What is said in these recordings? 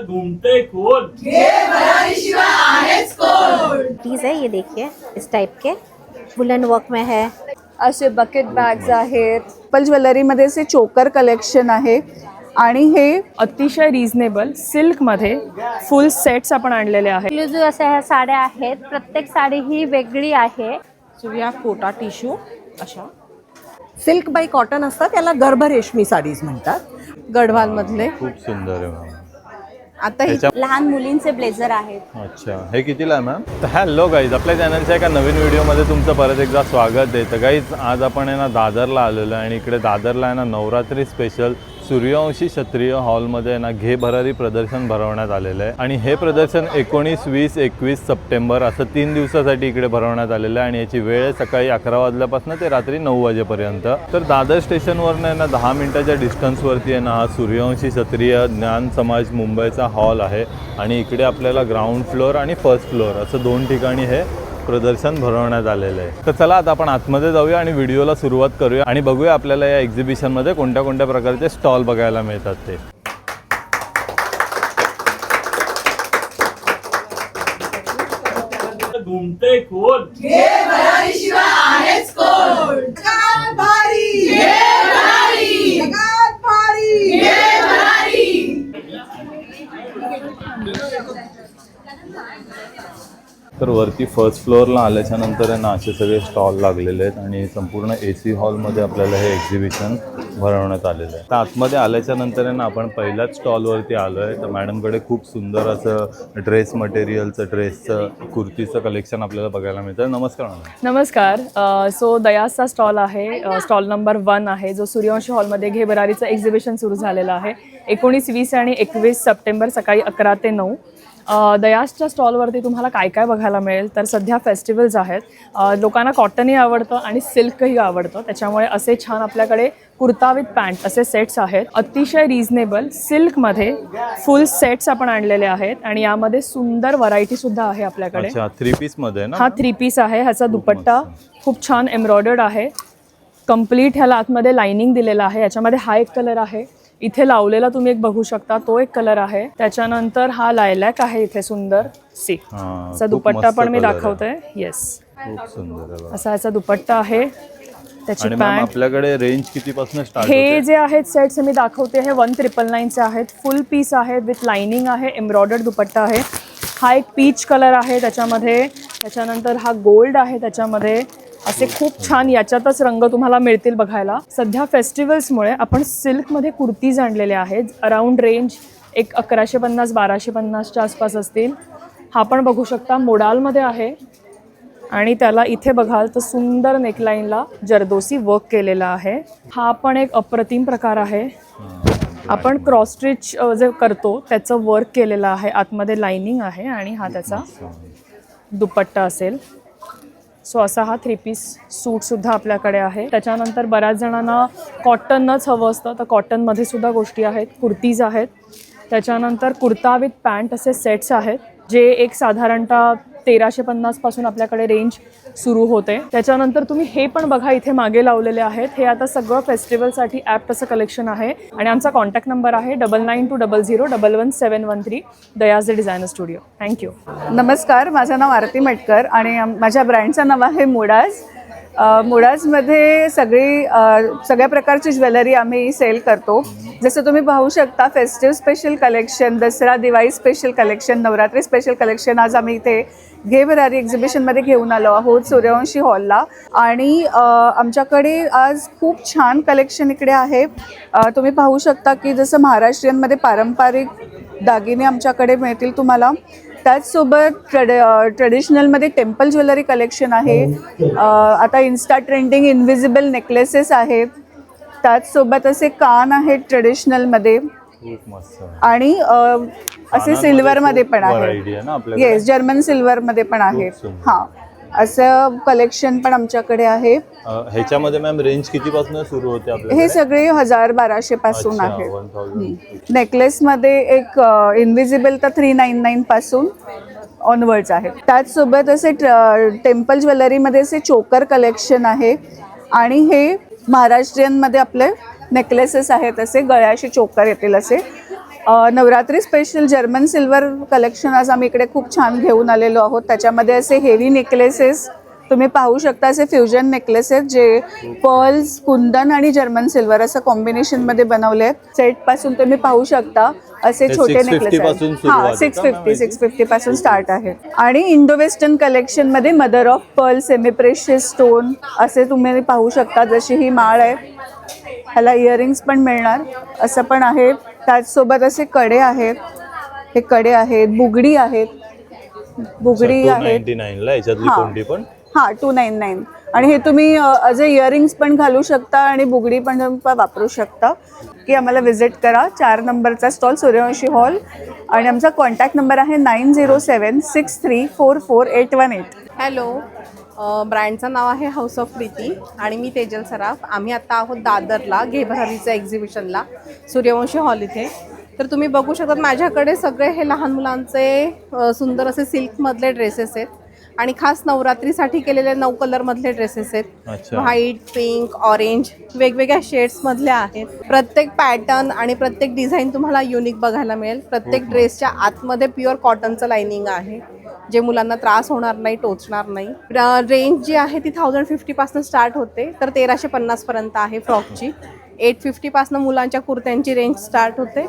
घूमते कौन पीस है ये देखिए इस टाइप के. वुलन वर्क में है. असे बकेट बॅग्स आहेत. पल ज्वेलरीमध्ये असे चोकर कलेक्शन आहे. आणि हे अतिशय रिझनेबल सिल्कमध्ये फुल सेट्स आपण आणलेले आहेत. एक्सक्लुझिव्ह अशा ह्या साड्या आहेत. प्रत्येक साडी ही वेगळी आहे. So we have Kota tissue अशा. सिल्क बाय कॉटन असतात त्याला गर्भ रेशमी साडीज म्हणतात. गढवालमधले खूप सुंदर आहे आता हे त्याच्या लहान मुलींचे ब्लेझर आहेत. अच्छा. हे कितीला आहे मॅम तर हॅलो गाईज आपल्या चॅनलच्या एका नवीन व्हिडिओमध्ये तुमचं परत एकदा स्वागत आहे. तर गाईज आज आपण आहे ना दादरला आलेलो आहे आणि इकडे दादरला आहे ना नवरात्री स्पेशल सूर्यवंशी क्षत्रिय हॉलमध्ये आहे ना घे भरारी प्रदर्शन भरवण्यात आलेलं आहे. आणि हे प्रदर्शन एकोणीस वीस एकवीस सप्टेंबर असं तीन दिवसासाठी इकडे भरवण्यात आलेलं आहे. आणि याची वेळ सकाळी अकरा वाजल्यापासून ते रात्री नऊ वाजेपर्यंत. तर दादर स्टेशनवरनं आहे ना दहा मिनिटाच्या डिस्टन्सवरती आहे ना हा सूर्यवंशी क्षत्रिय ज्ञान समाज मुंबईचा हॉल आहे. आणि इकडे आपल्याला ग्राउंड फ्लोअर आणि फर्स्ट फ्लोअर असं दोन ठिकाणी हे प्रदर्शन भरवण्यात आलेलं आहे. तर चला आता आपण आतमध्ये जाऊया आणि व्हिडिओला सुरुवात करूया आणि बघूया आपल्याला या एक्झिबिशनमध्ये कोणत्या कोणत्या प्रकारचे स्टॉल बघायला मिळतात ते. घुमते कोण? तर वरती फर्स्ट फ्लोअरला आल्याच्यानंतर आहे ना असे सगळे स्टॉल लागलेले आहेत आणि संपूर्ण ए सी हॉलमध्ये आपल्याला हे एक्झिबिशन भरवण्यात आलेलं आहे. तर आतमध्ये आल्याच्यानंतर ना आपण पहिल्याच स्टॉलवरती आलो आहे. तर मॅडमकडे खूप सुंदर असं ड्रेस मटेरियलचं ड्रेसचं कुर्तीचं कलेक्शन आपल्याला बघायला मिळतं. नमस्कार मॅडम नमस्कार. सो दयासचा स्टॉल आहे. स्टॉल नंबर वन आहे. जो सूर्यवंशी हॉलमध्ये घेबरारीचं एक्झिबिशन सुरू झालेलं आहे. एकोणीस वीस आणि एकवीस सप्टेंबर सकाळी अकरा ते नऊ. दयासच्या स्टॉलवरती तुम्हाला काय काय बघायला मिळेल? तर सध्या फेस्टिवल्स आहेत. लोकांना कॉटनही आवडतं आणि सिल्कही आवडतं. त्याच्यामुळे असे छान आपल्याकडे कुर्ता विथ पॅन्ट असे सेट्स आहेत. अतिशय रिझनेबल सिल्कमध्ये फुल सेट्स आपण आणलेले आहेत आणि यामध्ये सुंदर व्हरायटीसुद्धा आहे आपल्याकडे. थ्री पीसमध्ये ना? हा थ्री पीस आहे. ह्याचा दुपट्टा खूप छान एम्ब्रॉयडर्ड आहे. कंप्लीट ह्याला आतमध्ये लाइनिंग दिलेलं आहे. याच्यामध्ये हा एक कलर आहे. इथे लावलेला तुम्ही एक बघू शकता तो एक कलर आहे. त्याच्यानंतर हा लायलॅक आहे इथे सुंदर. सी हां, असा दुपट्टा पण मी. दाखवते. येस. असा ह्याचा दुपट्टा आहे. त्याची आपल्याकडे रेंज कितीपासून स्टार्ट हे जे आहेत सेट्स मी दाखवते. हे वन ट्रिपल नाईनचे आहेत. फुल पीस आहे विथ लाइनिंग आहे एम्ब्रॉयडर्ड दुपट्टा आहे. हा एक पीच कलर आहे त्याच्यामध्ये. त्याच्यानंतर हा गोल्ड आहे त्याच्यामध्ये. असे खूप छान याच्यातच रंग तुम्हाला मिळतील बघायला. सध्या फेस्टिवल्समुळे आपण सिल्कमध्ये कुर्तीज आणलेल्या आहेत. अराउंड रेंज एक अकराशे पन्नास बाराशे पन्नासच्या आसपास असतील. हा पण बघू शकता मोडालमध्ये आहे. आणि त्याला इथे बघाल तर सुंदर नेकलाईनला जरदोसी वर्क केलेला आहे. हा पण एक अप्रतिम प्रकार आहे. आपण क्रॉस स्टिच जे करतो त्याचं वर्क केलेलं आहे. आतमध्ये लाइनिंग आहे आणि हा त्याचा दुपट्टा असेल. सो असा हा थ्री पीस सूटसुद्धा आपल्याकडे आहे. त्याच्यानंतर बऱ्याच जणांना कॉटनच हवं असतं. तर कॉटनमध्ये सुद्धा गोष्टी आहेत. कुर्तीज आहेत. त्याच्यानंतर कुर्ता विथ पॅन्ट असे सेट्स आहेत. जे एक साधारणतः तेराशे पन्नासपासून आपल्याकडे रेंज सुरू होते. त्याच्यानंतर तुम्ही हे पण बघा इथे मागे लावलेले आहेत. हे आता सगळं फेस्टिवलसाठी ॲप तसं कलेक्शन आहे. आणि आमचा कॉन्टॅक्ट नंबर आहे double nine two double zero double one seven one three Dayas designer studio thank you नमस्कार माझं नाव आरती मटकर आणि माझ्या ब्रँडचं नाव आहे मुडाज अ, मुडाजमध्ये सगळी सगळ्या प्रकारची ज्वेलरी आम्ही सेल करतो. जसं तुम्ही पाहू शकता festive special collection Dussehra Diwali special collection Navratri special collection आज आम्ही इथे घे एक्झिबिशनमध्ये घेऊन आलो आहोत सूर्यवंशी हॉलला आणि आमच्याकडे आज खूप छान कलेक्शन इकडे आहे. तुम्ही पाहू शकता की जसं महाराष्ट्रीयनमध्ये पारंपरिक दागिने आमच्याकडे मिळतील तुम्हाला. त्याचसोबत ट्रेड ट्रेडिशनलमध्ये टेम्पल ज्वेलरी कलेक्शन आहे. अ, आता इन्स्टा ट्रेंडिंग इनविजिबल नेकलेसेस आहेत. त्याचसोबत असे कान आहेत ट्रेडिशनलमध्ये खूप मस्त आणि असे कानांमध्ये सिल्वरमध्ये खूप पण आहे? येस जर्मन सिल्वरमध्ये पण आहे. हां. असं कलेक्शन पण आमच्याकडे आहे. ह्याच्यामध्ये मॅम रेंज कितीपासून सुरू होते हे सगळे हजार बाराशे पासून आहे. 1000. नेकलेसमध्ये एक इनविजिबल तर थ्री नाईन नाईन पासून ऑनवर्ड्स आहे. त्याचसोबत असे टेम्पल ज्वेलरीमध्ये असे चोकर कलेक्शन आहे. आणि हे महाराष्ट्रीयनमध्ये आपले नेकलेसेस आहेत असे गळ्याशी चोकर येतील असे. Navratri special German silver collection आज आम्ही इकडे खूप छान घेऊन आलेलो आहोत. त्याच्यामध्ये असे हेवी नेकलेसेस तुम्ही पाहू शकता असे फ्युजन नेकलेसेस जे पर्ल्स कुंदन आणि जर्मन सिल्वर असं कॉम्बिनेशनमध्ये बनवले आहेत. सेटपासून तुम्ही पाहू शकता असे छोटे 650 नेकलेस हां सिक्स? फिफ्टी सिक्स फिफ्टी पासून स्टार्ट आहे. आणि Indo western कलेक्शनमध्ये mother of pearl semiprecious stone असे तुम्ही पाहू शकता जशी ही माळ आहे. ह्याला इयरिंग्स पण मिळणार. असं पण आहे. त्याचसोबत असे कडे आहेत. हे कडे आहेत. बुगडी आहेत. बुगडी आहेत. हा. पण? हां टू नाईन नाईन आणि हे तुम्ही अ, जे इयरिंग्स पण घालू शकता आणि बुगडी पण वापरू शकता. की आम्हाला विजिट करा. चार नंबरचा स्टॉल सूर्यवंशी हॉल आणि आमचा कॉन्टॅक्ट नंबर आहे nine zero seven six three four four eight one eight hello uh, ब्रँडचं नाव आहे हाऊस ऑफ प्रीती आणि मी तेजल सराफ. आम्ही आत्ता आहोत दादरला घेभरारीच्या एक्झिबिशनला सूर्यवंशी हॉल इथे. तर तुम्ही बघू शकता माझ्याकडे सगळे हे लहान मुलांचे सुंदर असे सिल्कमधले ड्रेसेस आहेत. आणि खास नवरात्रीसाठी केलेले नऊ कलरमधले ड्रेसेस आहेत. व्हाईट पिंक ऑरेंज वेगवेगळ्या शेड्समधले आहेत. प्रत्येक पॅटर्न आणि प्रत्येक डिझाईन तुम्हाला युनिक बघायला मिळेल. प्रत्येक ड्रेसच्या आतमध्ये प्युअर कॉटनचं लाइनिंग आहे. जे मुलांना त्रास होणार नाही टोचणार नाही. रेंज जी आहे ती थाउजंड फिफ्टीपासून स्टार्ट होते. तर तेराशे पन्नासपर्यंत आहे फ्रॉकची एट फिफ्टीपासून मुलांच्या कुर्त्यांची रेंज स्टार्ट होते.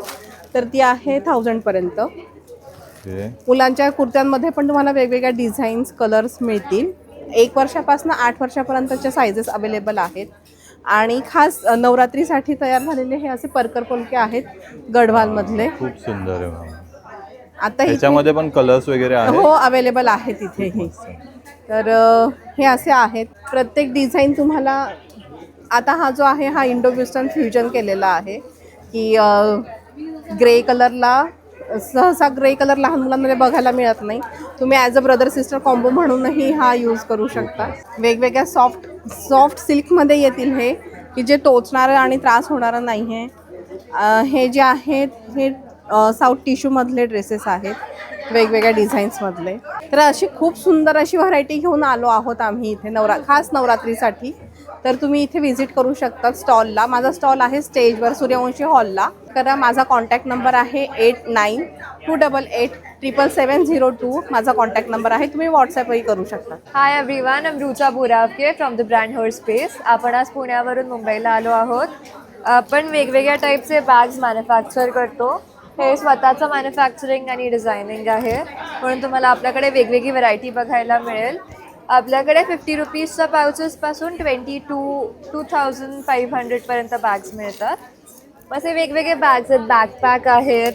तर ती आहे थाउजंडपर्यंत ओके मुलांच्या कुर्त्यांमध्ये पण तुम्हाला वेगवेगळ्या डिझाईन्स कलर्स मिळतील. एक वर्षापासून आठ वर्षापर्यंतच्या सायझेस अवेलेबल आहेत. आणि खास नवरात्रीसाठी तयार झालेले हे असे परकर पोलके आहेत गढवालमधले. खूप सुंदर आहे आता इथे त्याच्यामध्ये पण कलर्स वगैरे हो अवेलेबल आहे तिथेही तर हे असे आहेत. प्रत्येक डिझाईन तुम्हाला आता हा जो आहे हा इंडो वेस्टर्न फ्युजन केलेला आहे की ग्रे कलरला सहसा ग्रे कलर लहान मुलांमध्ये बघायला मिळत नाही. तुम्ही as a brother sister combo म्हणूनही हा यूज करू शकता. वेगवेगळ्या सॉफ्ट सॉफ्ट सिल्कमध्ये येतील हे की जे टोचणारं आणि त्रास होणारं नाही आहे हे जे आहेत हे साऊथ टिश्यूमधले ड्रेसेस आहेत वेगवेगळ्या डिझाईन्समधले तर अशी खूप सुंदर अशी व्हरायटी घेऊन आलो आहोत आम्ही इथे नवरा खास नवरात्रीसाठी. तर तुम्ही इथे व्हिजिट करू शकता स्टॉलला माझा स्टॉल आहे स्टेजवर सूर्यवंशी हॉलला करा माझा कॉन्टॅक्ट नंबर आहे eight nine two double eight triple seven zero two माझा कॉन्टॅक्ट नंबर आहे. तुम्ही व्हॉट्सॲपही करू शकता. Hi everyone I'm Rucha Boravke from the brand her space आपण आज पुण्यावरून मुंबईला आलो आहोत. आपण वेगवेगळ्या टाईपचे बॅग्स मॅन्युफॅक्चर करतो. हे स्वतःचं मॅन्युफॅक्चरिंग आणि डिझायनिंग आहे. म्हणून तुम्हाला आपल्याकडे वेगवेगळी व्हरायटी बघायला मिळेल. आपल्याकडे फिफ्टी रुपीजच्या पाउचेसपासून twenty two two thousand five हंड्रेडपर्यंत bags मिळतात. असे वेगवेगळे बॅग्स आहेत. बॅकपॅक आहेत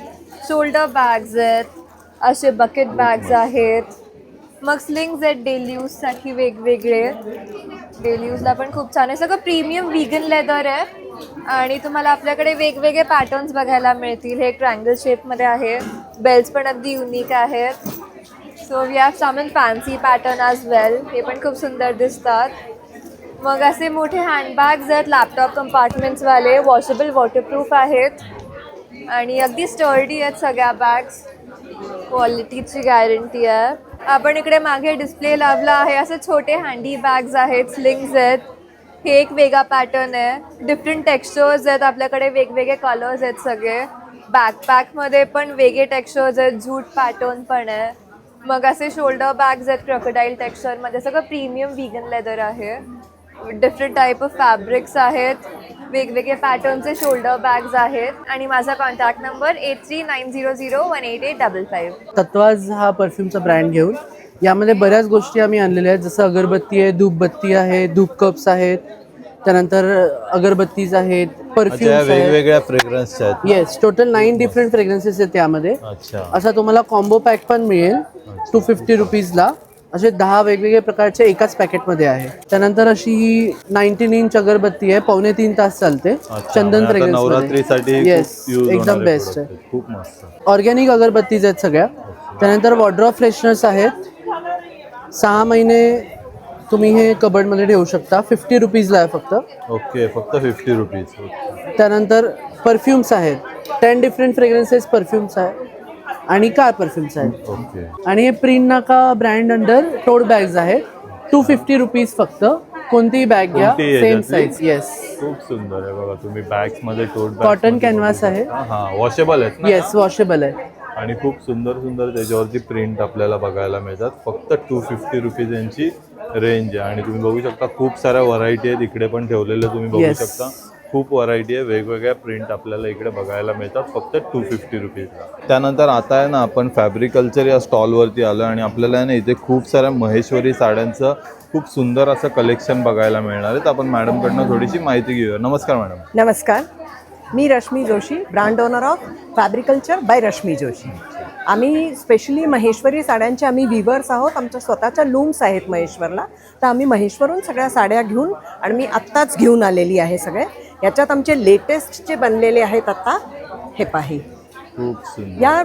शोल्डर बॅग्स आहेत असे बकेट बॅग्स आहेत. मग स्लिंग्स आहेत डेली यूजसाठी वेगवेगळे. डेली यूजला पण खूप छान आहे. सगळं प्रीमियम व्हीगन लेदर आहे. आणि तुम्हाला आपल्याकडे वेगवेगळे पॅटर्न्स बघायला मिळतील. हे ट्रँगल शेपमध्ये आहे. बेल्ट्स पण अगदी युनिक आहेत. So we have some in fancy pattern as well हे पण खूप सुंदर दिसतात. मग असे मोठे हँडबॅग्स आहेत लॅपटॉप कंपार्टमेंट्सवाले वॉशेबल वॉटरप्रूफ आहेत. आणि अगदी स्टर्डी आहेत सगळ्या बॅग्स क्वालिटीची गॅरंटी आहे. आपण इकडे मागे डिस्प्ले लावला आहे. असे छोटे हँडी बॅग्स आहेत स्लिंग्स आहेत. हे एक वेगळा पॅटर्न आहे. डिफरंट टेक्स्चर्स आहेत. आपल्याकडे वेगवेगळे कलर्स आहेत सगळे. बॅकपॅकमध्ये पण वेगळे टेक्स्चर्स आहेत. झूट पॅटर्न पण आहे. मग असे शोल्डर बॅग्स आहेत क्रोकोडाईल टेक्स्चरमध्ये सगळं प्रीमियम व्हीगन लेदर आहे. डिफरंट टाईप ऑफ फॅब्रिक्स आहेत. वेगवेगळे पॅटर्नचे शोल्डर बॅग्स आहेत. आणि माझा contact number eight three nine zero zero one eight eight double five Tatvas हा परफ्यूमचा ब्रँड घेऊन यामध्ये बऱ्याच गोष्टी आम्ही आणलेल्या आहेत. जसं अगरबत्ती आहे धूपबत्ती आहे धूप कप्स आहेत त्यानंतर अगरबत्तीज आहेत अच्छा या परफ्युम्स आहेत. वेगवेगळ्या फ्रेग्रन्सच्या आहेत. Yes total nine different fragrances आहेत त्यामध्ये. अच्छा. असा तुम्हाला कॉम्बो पॅक पण मिळेल टू फिफ्टी रुपीजला असे दहा वेगवेगळे प्रकारचे एकाच पॅकेटमध्ये आहे. त्यानंतर अशी ही नाईन्टीन इंच अगरबत्ती आहे पावणे तीन तास चालते. अच्छा, चंदन म्हणजे आता नवरात्रीसाठी फ्रेग्रन्स येस खूप use एकदम होणारे बेस्ट product. आहे. आहेत. खूप मस्त. ऑर्गॅनिक अगरबत्तीज आहेत सगळ्या. त्यानंतर वॉड्रॉप फ्रेशनर्स आहेत. सहा महिने तुम्ही हे कबडमध्ये ठेवू शकता. फिफ्टी रुपीजला आहे फक्त. ओके फक्त फिफ्टी रुपीज. त्यानंतर परफ्युम्स आहेत. टेन डिफरंट फ्रेग्रन्सेस परफ्युम्स आहेत आणि कार परफ्युम्स आहेत. ओके. आणि हे प्रिंट नाका ब्रँड अंडर टोड बॅग्स आहेत. टू फिफ्टी रुपीज फक्त. कोणतीही बॅग घ्या. कोणतीही सेम याच्यातली? साईज येस खूप सुंदर आहे बघा तुम्ही बॅग्समध्ये टोट Cotton canvas आहे. हा वॉशेबल आहेत ना? येस वॉशेबल आहे आणि खूप सुंदर सुंदर त्याच्यावरती प्रिंट आपल्याला बघायला मिळतात. फक्त टू फिफ्टी रुपीज यांची रेंज आहे. आणि तुम्ही बघू शकता खूप साऱ्या व्हरायटी आहेत. इकडे पण ठेवलेल्या तुम्ही बघू. शकता. खूप व्हरायटी आहे. वेगवेगळ्या प्रिंट आपल्याला इकडे बघायला मिळतात. फक्त टू फिफ्टी रुपीजला त्यानंतर आता आहे ना आपण फॅब्रिकल्चर या स्टॉलवरती आलो आणि आपल्याला आहे ना इथे खूप साऱ्या महेश्वरी साड्यांचं खूप सुंदर असं कलेक्शन बघायला मिळणार आहे तर आपण मॅडमकडनं थोडीशी माहिती घेऊया. नमस्कार मॅडम नमस्कार. मी Rashmi Joshi brand owner of Fabriculture by Rashmi Joshi. आम्ही स्पेशली महेश्वरी साड्यांचे आम्ही विवर्स आहोत. आमच्या स्वतःच्या लूम्स आहेत महेश्वरला. तर आम्ही महेश्वरून सगळ्या साड्या घेऊन आणि मी आत्ताच घेऊन आलेली आहे सगळे. याच्यात आमचे लेटेस्ट जे बनलेले आहेत आत्ता हे पाही. या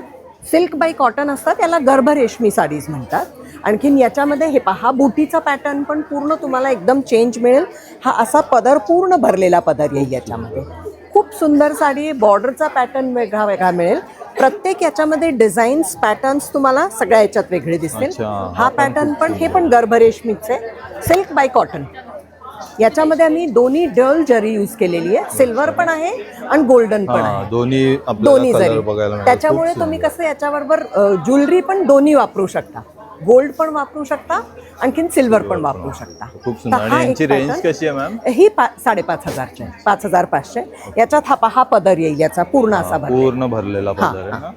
सिल्क बाय कॉटन असतात याला गर्भ रेशमी साडीज म्हणतात. आणखीन याच्यामध्ये हे पहा बुटीचा पॅटर्न पण पूर्ण तुम्हाला एकदम चेंज मिळेल. हा असा पदर पूर्ण भरलेला पदर येईल याच्यामध्ये. खूप सुंदर साडी बॉर्डरचा पॅटर्न वेगळा वेगळा मिळेल. प्रत्येक याच्यामध्ये डिझाईन्स पॅटर्न्स तुम्हाला सगळ्या याच्यात वेगळे दिसतील. अच्छा, हा हा पण पॅटर्न खूप पण हे पण गर्भ रेशमीचे. सिल्क बाय कॉटन याच्यामध्ये आम्ही दोन्ही डल जरी यूज केलेली आहे. सिल्वर पण आहे आणि गोल्डन पण हा आहे. दोन्ही दोन्ही आपल्याला कलर जरी. त्याच्यामुळे खूप तुम्ही सुंदर. कसं याच्याबरोबर ज्वेलरी पण दोन्ही वापरू शकता. गोल्ड पण वापरू शकता. आणखीन सिल्वर पण वापरू शकता. खूप सुंदर. तर आणि हा एक यांची रेंज pattern- कशी आहे मॅम ही पा साडेपाच हजारची आहे. पाच हजार पाचशे याच्यात हा पहा पदर येईल याचा. पूर्ण असा भरलेला. पूर्ण भरलेला हा, पदर आहे ना?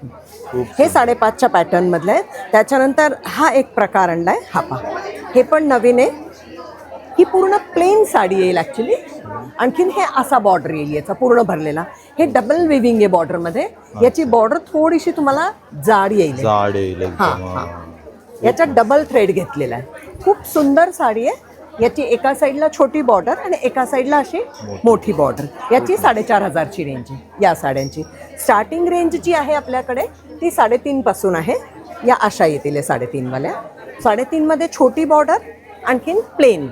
खूप हे साडेपाचच्या पॅटर्न मधले आहेत. त्याच्यानंतर हा एक प्रकार आणलाय. हा पहा. हे पण नवीन आहे. ही पूर्ण प्लेन साडी येईल ॲक्च्युली आणखीन हे असा बॉर्डर येईल याचा पूर्ण भरलेला. हे डबल विविंग आहे बॉर्डरमध्ये याची बॉर्डर थोडीशी तुम्हाला जाड येईल. जाड येईल हा, हा. याच्यात डबल थ्रेड घेतलेला आहे. खूप सुंदर साडी आहे. याची एका साईडला छोटी बॉर्डर आणि एका साईडला अशी मोठी. बॉर्डर याची साडेचार हजारची रेंज आहे. या साड्यांची. स्टार्टिंग रेंज जी आहे आपल्याकडे ती साडेतीनपासून आहे. या अशा येतील हे साडेतीनवाल्या साडेतीनमध्ये छोटी बॉर्डर आणखीन प्लेन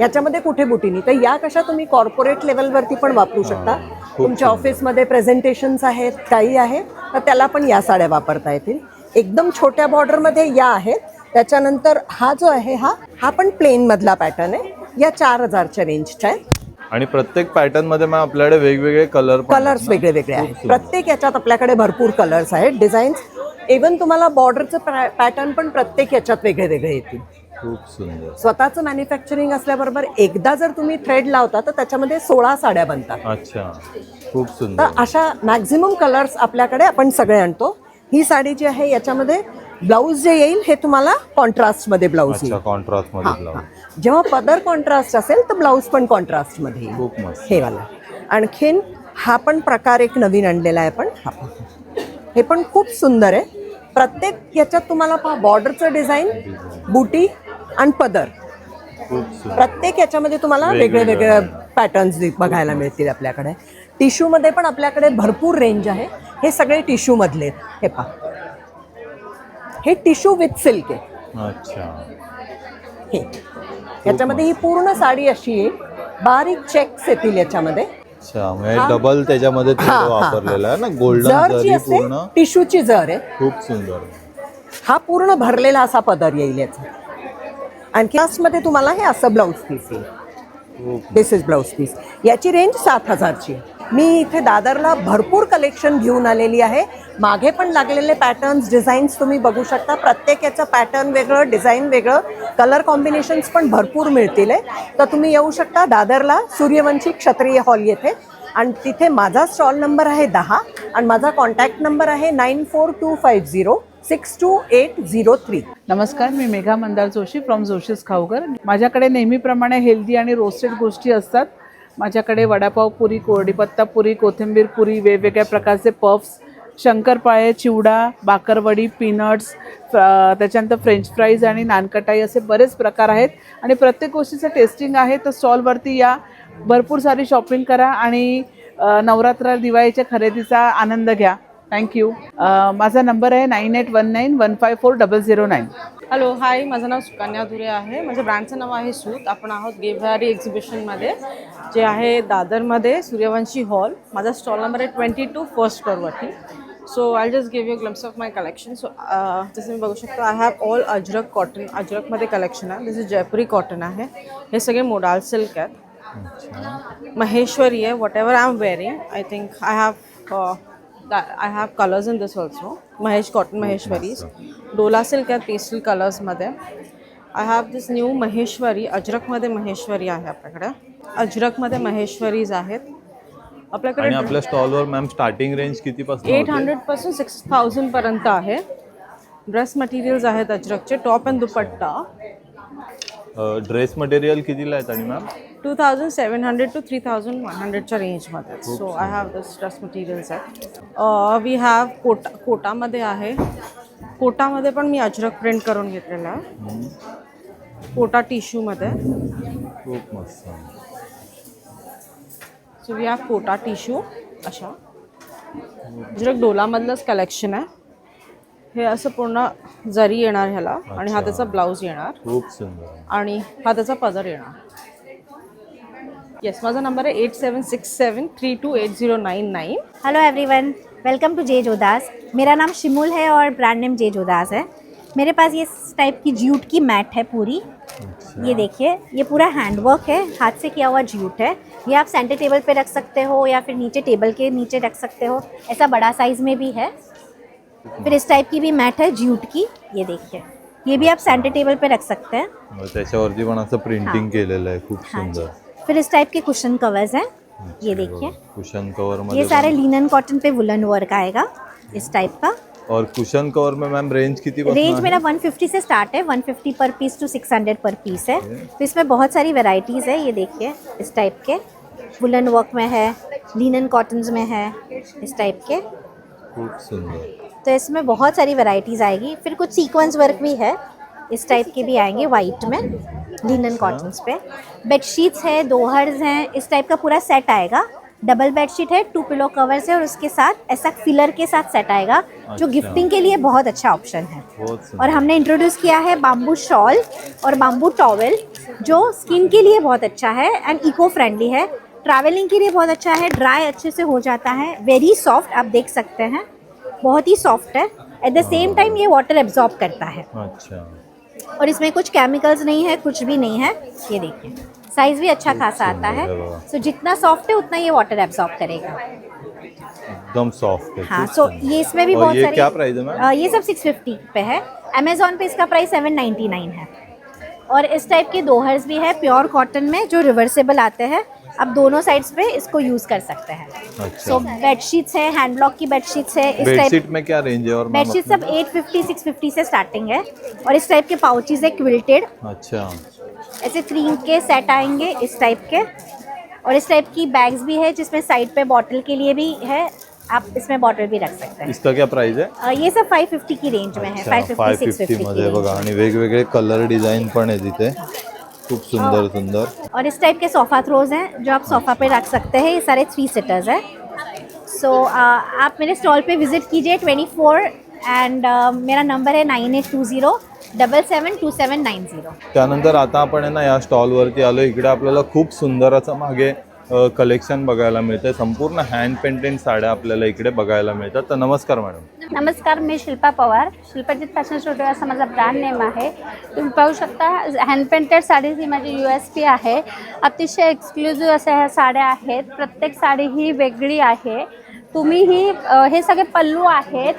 याच्यामध्ये कुठे बुटीनी तर या कशा तुम्ही कॉर्पोरेट लेवलवरती पण वापरू शकता. तुमच्या ऑफिसमध्ये प्रेझेंटेशन्स आहेत काही आहे तर त्याला पण या साड्या वापरता येतील. एकदम छोट्या बॉर्डरमध्ये या आहेत. त्याच्यानंतर हा जो आहे हा हा पण प्लेन मधला पॅटर्न आहे. या चार हजारच्या रेंजच्या आहे आणि प्रत्येक पॅटर्नमध्ये मॅम आपल्याकडे वेगवेगळे कलर कलर्स वेगळे वेगळे आहेत. प्रत्येक याच्यात आपल्याकडे भरपूर कलर्स आहेत. डिझाईन्स इवन तुम्हाला बॉर्डरचं पॅटर्न पण प्रत्येक याच्यात वेगळे वेगळे येतील. खूप सुंदर. स्वतःचं मॅन्युफॅक्चरिंग असल्याबरोबर एकदा जर तुम्ही थ्रेड लावता तर त्याच्यामध्ये सोळा साड्या बनतात. अच्छा. खूप तर सुंदर अशा मॅक्झिमम कलर्स आपल्याकडे आपण सगळे आणतो. ही साडी जी आहे याच्यामध्ये ब्लाऊज जे येईल हे तुम्हाला कॉन्ट्रास्टमध्ये ब्लाऊज येईल. कॉन्ट्रास्टमध्ये जेव्हा पदर कॉन्ट्रास्ट असेल तर ब्लाऊज पण कॉन्ट्रास्टमध्ये येईल. हे वाला. आणखीन हा पण प्रकार एक नवीन आणलेला आहे पण हा. हे पण खूप सुंदर आहे. प्रत्येक याच्यात तुम्हाला पहा बॉर्डरचं डिझाईन बुटी आणि पदर. प्रत्येक याच्यामध्ये तुम्हाला वेगळे वेगळे पॅटर्न्स बघायला मिळतील आपल्याकडे. टिश्यूमध्ये पण आपल्याकडे भरपूर रेंज आहे. हे सगळे टिश्यू मधले आहेत. हे पहा. हे टिश्यू विथ सिल्क आहे. अच्छा. हे. याच्यामध्ये ही पूर्ण साडी अशी आहे. बारीक चेक्स येतील याच्यामध्ये. अच्छा म्हणजे डबल त्याच्यामध्ये हा, हा, वापरलेला आहे ना? गोल्डन जर जी जरी असते पूर्ण. टिश्यूची जर आहे. खूप सुंदर. हा पूर्ण भरलेला असा पदर येईल याचा. आणखी मध्ये तुम्हाला हे असं ब्लाऊज पीस येईल खूप दिस इज ब्लाऊज पीस याची रेंज सात हजारची आहे. मी इथे दादरला भरपूर कलेक्शन घेऊन आलेली आहे. मागे पण लागलेले पॅटर्न्स डिझाईन्स तुम्ही बघू शकता. प्रत्येक याचं पॅटर्न वेगळं डिझाईन वेगळं. कलर कॉम्बिनेशन्स पण भरपूर मिळतील आहे. तर तुम्ही येऊ शकता दादरला सूर्यवंशी क्षत्रिय हॉल येथे. आणि तिथे माझा स्टॉल नंबर आहे दहा. आणि माझा कॉन्टॅक्ट नंबर आहे nine four two five zero six two eight zero three. नमस्कार मी मेघा मंदार जोशी फ्रॉम जोशीस खाऊकर माझ्याकडे नेहमीप्रमाणे हेल्दी आणि रोस्टेड गोष्टी असतात. माझ्याकडे वडापाव पुरी कोरडीपत्ता पुरी कोथिंबीर पुरी वेगवेगळ्या प्रकारचे पफ्स शंकरपाळे चिवडा बाकरवडी पीनट्स त्याच्यानंतर फ्रेंच फ्राईज आणि नानकटाई असे बरेच प्रकार आहेत. आणि प्रत्येक गोष्टीचं टेस्टिंग आहे तर स्टॉलवरती या. भरपूर सारी शॉपिंग करा आणि नवरात्र दिवाळीच्या खरेदीचा आनंद घ्या. थँक्यू माझा नंबर आहे nine eight one nine one five four double zero nine hello hi माझं नाव सुकन्या धुरे आहे. माझ्या ब्रँडचं नाव आहे सूत. आपण आहोत गेभरारी एक्झिबिशनमध्ये जे आहे दादरमध्ये सूर्यवंशी हॉल माझा स्टॉल नंबर आहे twenty two first फ्लोअरवरती so I just give you glimpse of my collection so जसं मी बघू शकतो I have all Ajrak cotton अजरकमध्ये collection आहे. दिस इज जयपुरी कॉटन आहे. हे सगळे मोडाल सिल्क आहेत. महेश्वरी आहे. Whatever I am wearing I think I have I have colours in this also Mahesh cotton Maheshwaris Dola silk आहेत pastel कलर्समध्ये I have this new Maheshwari अजरकमध्ये Maheshwari आहे आपल्याकडे अजरकमध्ये महेश्वरीज आहेत आपल्याकडे आपल्या स्टॉलवर मॅम स्टार्टिंग रेंज कितीपासून एट? हंड्रेडपासून सिक्स थाउजंडपर्यंत आहे ड्रेस मटेरियल्स आहेत अजरकचे top and dupatta dress material कितीला आहेत आणि ma'am two thousand seven hundred two three thousand one हंड्रेडच्या रेंजमध्ये so I have this dress materials आहेत. वी हॅव कोटा कोटामध्ये आहे. कोटामध्ये पण मी अजरक प्रिंट करून घेतलेला आहे. कोटा टिश्यूमध्ये खूप मस्त. So we have Kota tissue अशा. अजरक डोलामधलंच कलेक्शन आहे. हे असं पूर्ण जरी येणार ह्याला. आणि हा त्याचा ब्लाऊज येणार. खूप सुंदर. आणि हा त्याचा पदर येणार. येस माझा नंबर आहे eight seven six seven three two eight zero nine nine hello everyone welcome to J Jodas मेरा नाम शिमुल है और ब्रांड नेम जे जोदास है. मेरे पास ये इस टाइप की जूट की मैट है पूरी. ये देखिए ये पूरा हैंडवर्क है. हाथ से किया हुआ जूट है. ये आप सेंटर टेबल पे रख सकते हो या फिर नीचे टेबल के नीचे रख सकते हो. ऐसा बड़ा साइज में भी है. फिर इस टाइप की भी मैट है जूट की. ये देखिए. ये भी आप सेंटर टेबल पे रख सकते हैं. त्याच्यावरती पण असं प्रिंटिंग केलेलं आहे खूप हाँ सुंदर. फिर इस टाइप के कुशन कवर्स हैं। ये देखिए। कुशन कवर ये सारे लिनन कॉटन पे वुलन वर्क आएगा इस टाइप का। और कुशन कवर में मैम रेंज किती रेंज मेरा 150 से स्टार्ट है 150 per piece to 600 per piece है। तो इसमें बहुत सारी वेराइटीज़ है ये देखिए इस टाइप के। वुलन वर्क में है लिनन कॉटन्स में है इस टाइप के। तो इसमें बहुत सारी वेराइटीज़ आएगी। फिर कुछ सीक्वेंस वर्क भी है इस टाइप के भी आएँगे वाइट में। लिनन कॉटन्स पे। बेडशीट्स है दोहर्स हैं इस टाइप का पूरा सेट आएगा। डबल बेडशीट है टू पिलो कवर्स है और उसके साथ ऐसा फिलर के साथ सेट आएगा जो अच्छा। गिफ्टिंग के लिए बहुत अच्छा ऑप्शन है। और हमने इंट्रोड्यूस किया है बाम्बू शॉल और बाम्बू टॉवल जो स्किन के लिए बहुत अच्छा है एंड इको फ्रेंडली है। ट्रैवलिंग के लिए बहुत अच्छा है ड्राई अच्छे से हो जाता है वेरी सॉफ्ट आप देख सकते हैं। बहुत ही सॉफ्ट है एट द सेम टाइम ये वाटर एब्जॉर्ब करता है। अच्छा। और इसमें कुछ केमिकल्स नहीं है कुछ भी नहीं है। ये देखिए साइज़ भी अच्छा खासा आता है। सो so, जितना सॉफ्ट है उतना ये वाटर एब्जॉर्ब करेगा। एकदम सॉफ्ट है हाँ सो so, ये इसमें भी बहुत ये सारी क्या प्राइस है ये सब सिक्स फिफ्टी पे है। अमेजोन पे इसका प्राइस सेवन नाइन्टी नाइन है। और इस टाइप के दोहर्स भी है प्योर कॉटन में जो रिवर्सेबल आते हैं। आप दोनों साइड्स पे इसको यूज़ कर सकते हैं। सो अच्छा बेडशीट्स है हैंडलॉक की बेडशीट्स है इस टाइप बेडशीट में क्या रेंज है और बेडशीट सब 850 650 से स्टार्टिंग है और इस टाइप के पाउचेज है क्विल्टेड अच्छा। ऐसे थ्री के सेट आएँगे इस टाइप के। और इस टाइप की बैग्स भी है जिसमें साइड पे बॉटल के लिए भी है आप इसमें बॉटल भी रख सकते हैं। इसका क्या प्राइस है? अ, ये सब 550 की रेंज में है अच्छा 550 फाय 650 फिफ्टी की मध्ये बघा आणि वेगवेगळे कलर डिझाईन पण आहे तिथे खूप सुंदर सुंदर। और इस टाइप के सोफ़ा थ्रोज हैं जो आप सोफ़ा पे रख सकते हैं ये सारे थ्री सीटर्स हैं। सो आप मेरे स्टॉल पे विज़िट कीजिए 24 एंड मेरा नंबर है nine eight two zero double seven two seven nine zero त्यानंतर आता आपण आहे ना या स्टॉलवरती आलो इकडे आपल्याला खूप सुंदर असं मागे कलेक्शन बघायला मिळतं संपूर्ण हँड पेंटेड साड्या आपल्याला इकडे बघायला मिळतात. तर नमस्कार मॅडम नमस्कार मी शिल्पा पवार. शिल्पाजीत फॅशन स्टुडिओ असा माझा ब्रँड नेम आहे. तुम्ही पाहू शकता हँड पेंटेड साडी ही माझी यू एस पी आहे. अतिशय एक्सक्लुझिव्ह अशा ह्या साड्या आहेत. प्रत्येक साडी ही वेगळी आहे. तुम्ही ही हे सगळे पल्लू आहेत.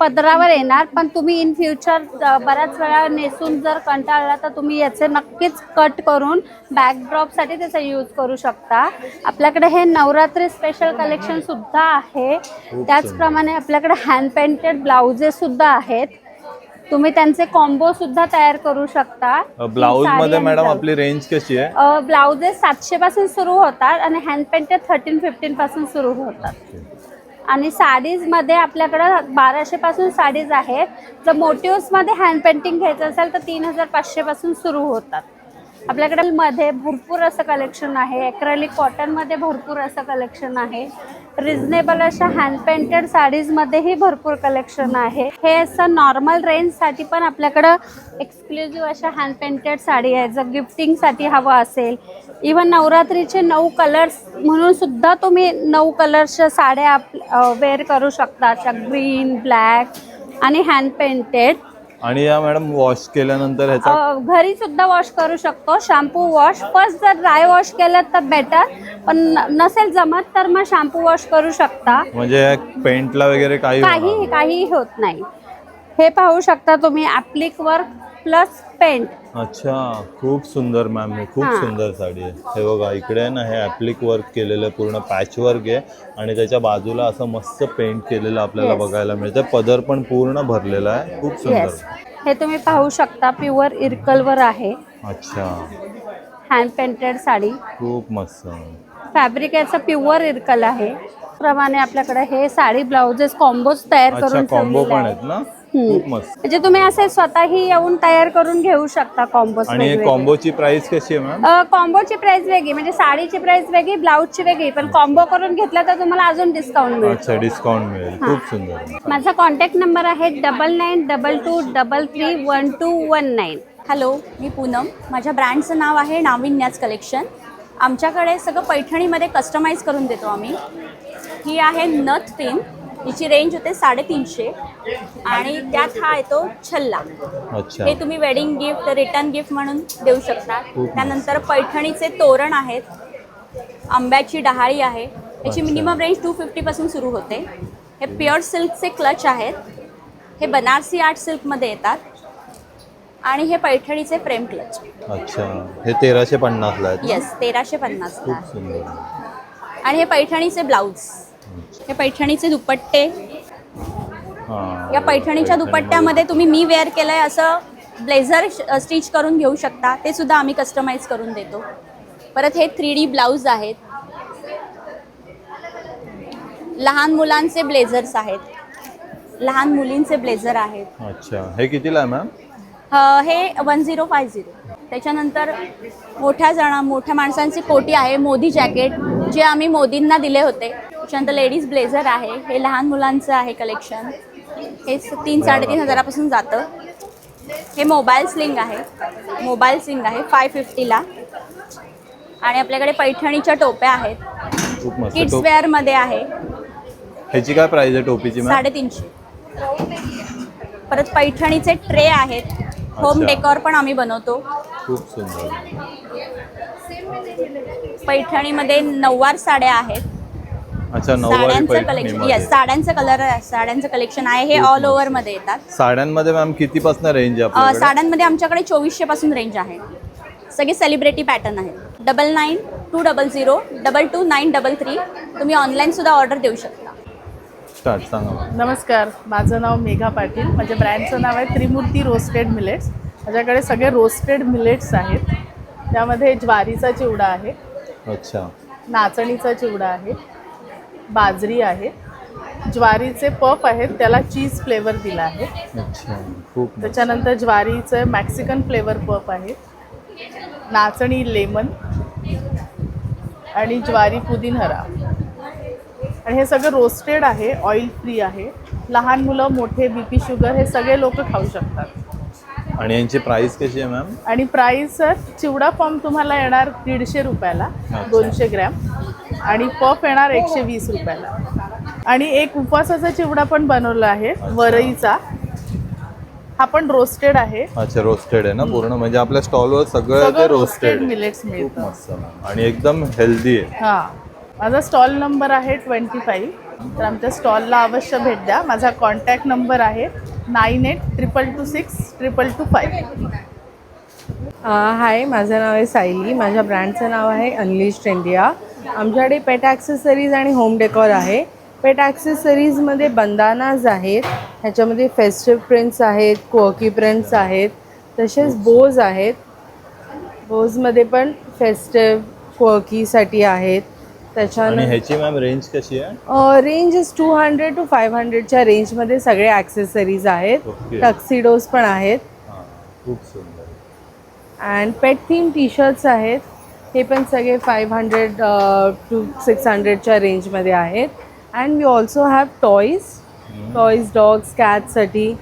पदरावर येणार पण तुम्ही इन फ्युचर बऱ्याच वेळा नेसून जर कंटाळला तर तुम्ही याचे नक्कीच कट करून बॅकड्रॉपसाठी त्याचा यूज करू शकता. आपल्याकडे हे नवरात्री स्पेशल कलेक्शन सुद्धा आहे. त्याचप्रमाणे आपल्याकडे हँड पेंटेड ब्लाउजेस सुद्धा आहेत. तुम्ही त्यांचे कॉम्बो सुद्धा तयार करू शकता. ब्लाऊजमध्ये मॅडम. आपली रेंज कशी आहे? ब्लाउजेस सातशे पासून सुरू होतात आणि हँड पेंटेड थर्टीन फिफ्टीन पासून सुरू होतात. आणि साडीजमध्ये आपल्याकडं बाराशे पासून साडीज आहेत. जर मोटिव्समध्ये हँड पेंटिंग घ्यायचं असेल तर तीन हजार पाचशे पासून सुरू होतात. आपल्याकडे मध्ये भरपूर असं कलेक्शन आहे. ॲक्रेलिक कॉटनमध्ये भरपूर असं कलेक्शन आहे. रिझनेबल अशा हँड पेंटेड साडीजमध्येही भरपूर कलेक्शन आहे. हे असं नॉर्मल रेंजसाठी पण आपल्याकडं एक्सक्लुझिव्ह अशा हँड पेंटेड साडी आहे. जर गिफ्टिंगसाठी हवं असेल. इवन नवरात्रीचे नऊ कलर्स म्हणून सुद्धा तुम्ही नऊ कलर्सच्या साड्या आप वेअर करू शकता. अशा ग्रीन ब्लॅक आणि हँड पेंटेड आणि या मॅडम वॉश केल्यानंतर ह्याचा अ, घरी सुद्धा वॉश करू शकतो शॅम्पू वॉश. फर्स्ट जर ड्राय वॉश केलं तर बेटर पण न- नसेल जमत तर मग शॅम्पू वॉश करू शकता. म्हणजे पेंटला वगैरे काही होणार काही काहीही होत नाही. हे पाहू शकता तुम्ही ॲप्लिक वर्क प्लस पेंट अच्छा खूप सुंदर मॅम हे खूप हां. सुंदर साडी आहे. हे बघा इकडे आहे ना हे ॲप्लिक वर्क केलेलं पूर्ण पॅच वर्क आहे. आणि त्याच्या बाजूला असं मस्त पेंट केलेलं आपल्याला Yes. बघायला मिळतं पदर पण पूर्ण भरलेला आहे. खूप सुंदर. हे तुम्ही पाहू शकता प्युअर इरकलवर आहे. अच्छा. Hand painted sari. खूप मस्त. फॅब्रिक याचं प्युअर इरकल आहे. प्रमाणे आपल्याकडे हे साडी ब्लाउजेस कॉम्बोज तयार अच्छा करून कॉम्बो ठेवलेले पण आहेत. आहेत ना. खूप मस्त. म्हणजे तुम्ही असे स्वतःही येऊन तयार करून घेऊ शकता कॉम्बोज आणि कॉम्बोची प्राइस कशी आहे मॅम कॉम्बोची प्राइस वेगळी म्हणजे साडीची प्राइस वेगळी ब्लाऊजची वेगळी पण कॉम्बो करून घेतला तर तुम्हाला अजून डिस्काउंट मिळेल अच्छा डिस्काउंट मिळेल. खूप सुंदर. माझा कॉन्टॅक्ट नंबर आहे double nine double two double three one two one nine hello मी पूनम. माझ्या ब्रँडचं नाव आहे नाविन्याच कलेक्शन आमच्याकडे सगळं पैठणीमध्ये कस्टमाइज करून देतो आम्ही. ही आहे नथ पिन हिची रेंज होते साडेतीनशे. आणि त्यात हा येतो छल्ला. अच्छा. हे तुम्ही वेडिंग गिफ्ट रिटर्न गिफ्ट म्हणून देऊ शकता. खूप त्यानंतर पैठणीचे तोरण आहेत. आंब्याची डहाळी आहे. याची अच्छा. मिनिमम रेंज टू फिफ्टीपासून सुरू होते. हे प्युअर सिल्कचे क्लच आहेत. हे बनारसी आर्ट सिल्कमध्ये येतात. आणि हे पैठणीचे फ्रेम क्लच अच्छा. हे तेराशे पन्नासला आहेत? येस तेराशे पन्नास खूप सुंदर. आणि हे पैठणीचे ब्लाऊज हे पैठणीचे दुपट्टे. या पैठणीच्या दुपट्ट्यामध्ये तुम्ही मी वेअर केलंय असं ब्लेझर स्टिच करून घेऊ शकता. ते सुद्धा आम्ही कस्टमाइज करून देतो. परत हे थ्री डी ब्लाऊज आहेत. लहान मुलांचे ब्लेझर्स आहेत. लहान मुलींचे ब्लेझर आहेत. अच्छा. हे कितीला आहे मॅम? हे वन झिरो फाय झिरो. त्याच्यानंतर मोठ्या जणा मोठ्या माणसांची कोटी आहे मोदी जॅकेट जे आम्ही मोदींना दिले होते. त्याच्यानंतर लेडीज ब्लेझर आहे. हे लहान मुलांचं आहे कलेक्शन. हे तीन साडेतीन हजारापासून जातं. हे मोबाईल स्लिंग आहे. मोबाईल स्लिंग आहे फाय फिफ्टीला आणि आपल्याकडे पैठणीच्या टोप्या आहेत. खूप मस्त किड्स टोप- वेअरमध्ये आहे. ह्याची काय प्राइस आहे टोपीची मॅम? साडेतीनशे. परत पैठणीचे ट्रे आहेत. होम अच्छा. डेकॉर पण आम्ही बनवतो. खूप सुंदर. पैठणीमध्ये नऊवार साड्या आहेत. अच्छा नऊवारी साड्यांचं कलेक्शन पैठणीमध्ये येस साड्यांचं कलर साड्यांचं कलेक्शन आहे. हे ऑल. ओव्हरमध्ये येतात. साड्यांमध्ये मॅम कितीपासून रेंज आहे अ, आपल्याकडे? साड्यांमध्ये आमच्याकडे चोवीसशे पासून रेंज आहे. सगळे सेलिब्रिटी पॅटर्न आहेत. Double nine two double zero double two nine double three तुम्ही ऑनलाईन सुद्धा ऑर्डर देऊ शकता. स्टार्ट सांगा. मॅम नमस्कार माझं नाव मेघा पाटील. माझ्या ब्रँडचं नाव आहे त्रिमूर्ती रोस्टेड मिलेट्स माझ्याकडे सगळे रोस्टेड मिलेट्स आहेत. त्यामध्ये ज्वारीचा चिवडा आहे. अच्छा. नाचणीचा चिवडा आहे. बाजरी आहे. ज्वारीचे पफ आहेत त्याला चीज फ्लेवर दिला आहे. अच्छा खूप मस्त. त्याच्यानंतर ज्वारीचं मॅक्सिकन फ्लेवर पफ आहे. नाचणी लेमन आणि ज्वारी पुदिनहरा. आणि हे सगळं रोस्टेड आहे ऑइल फ्री आहे. लहान मुलं मोठे बी पी शुगर हे सगळे लोक खाऊ शकतात. आणि यांची प्राइस कशी आहे मॅम आणि प्राईस सर चिवडा फॉर्म तुम्हाला येणार दीडशे रुपयाला दोनशे ग्रॅम. आणि पफ येणार एकशे वीस रुपयाला. आणि एक उपवासाचा चिवडा पण बनवला आहे वरईचा. हा पण रोस्टेड आहे. अच्छा रोस्टेड आहे ना पूर्ण? म्हणजे आपल्या स्टॉलवर सगळं रोस्टेड मिलेट्स मिळतं मस्त मॅम आणि एकदम हेल्दी आहे. हां. माझा स्टॉल नंबर आहे ट्वेंटी फाईव्ह. तर आमच्या स्टॉलला अवश्य भेट द्या. माझा कॉन्टॅक्ट नंबर आहे nine eight triple two six triple two five. Hi माझं नाव आहे सायली. माझ्या ब्रँडचं नाव आहे अनलिस्ट इंडिया आमच्याकडे पेट ॲक्सेसरीज आणि होम डेकॉर आहे. पेट ॲक्सेसरीजमध्ये बंदानाज आहेत. ह्याच्यामध्ये फेस्टिव्ह प्रिंट्स आहेत कोकी प्रिंट्स आहेत तसेच बोज आहेत. बोजमध्ये पण फेस्टिव्ह कोकीसाठी आहेत. आणि त्याच्यानंतर ह्याची मॅम रेंज कशी आहे? Range is two hundred to five हंड्रेडच्या रेंजमध्ये सगळे ॲक्सेसरीज आहेत. ओके. टक्सिडोज पण आहेत. हां खूप सुंदर. And pet theme T shirts आहेत. हे पण सगळे फाईव्ह हंड्रेड टू सिक्स हंड्रेडच्या रेंजमध्ये आहेत. And we also have toys toys dogs कॅटसाठी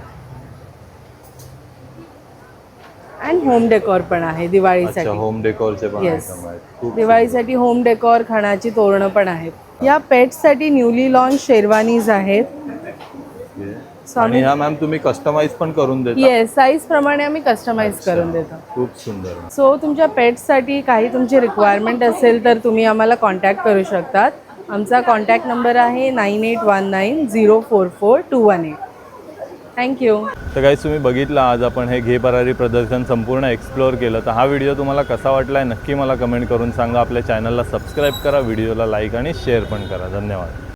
and home decor पण आहे दिवाळीसाठी. होम डेकोरचे पण Yes. आयटम आहेत. खूप दिवाळीसाठी होम डेकॉर खणाची तोरणं पण आहेत. या पेट्ससाठी न्यूली लॉन्च शेरवानीज आहेत. सुंदर. आणि ह्या मॅम तुम्ही कस्टमाइज पण करून देता? येस साईज प्रमाणे आम्ही कस्टमाइज करून देतो. खूप सुंदर. सो तुमच्या पेट्ससाठी काही तुमची रिक्वायरमेंट असेल तर तुम्ही आम्हाला कॉन्टॅक्ट करू शकतात. आमचा कॉन्टॅक्ट नंबर आहे nine eight one nine zero four four two one eight thank you तर काही तुम्ही बघितलं आज आपण हे घे परारी प्रदर्शन संपूर्ण एक्सप्लोअर केलं. तर हा व्हिडिओ तुम्हाला कसा वाटला आहे नक्की मला कमेंट करून सांगा. आपल्या चॅनलला सबस्क्राईब करा व्हिडिओला लाईक आणि शेअर पण करा. धन्यवाद.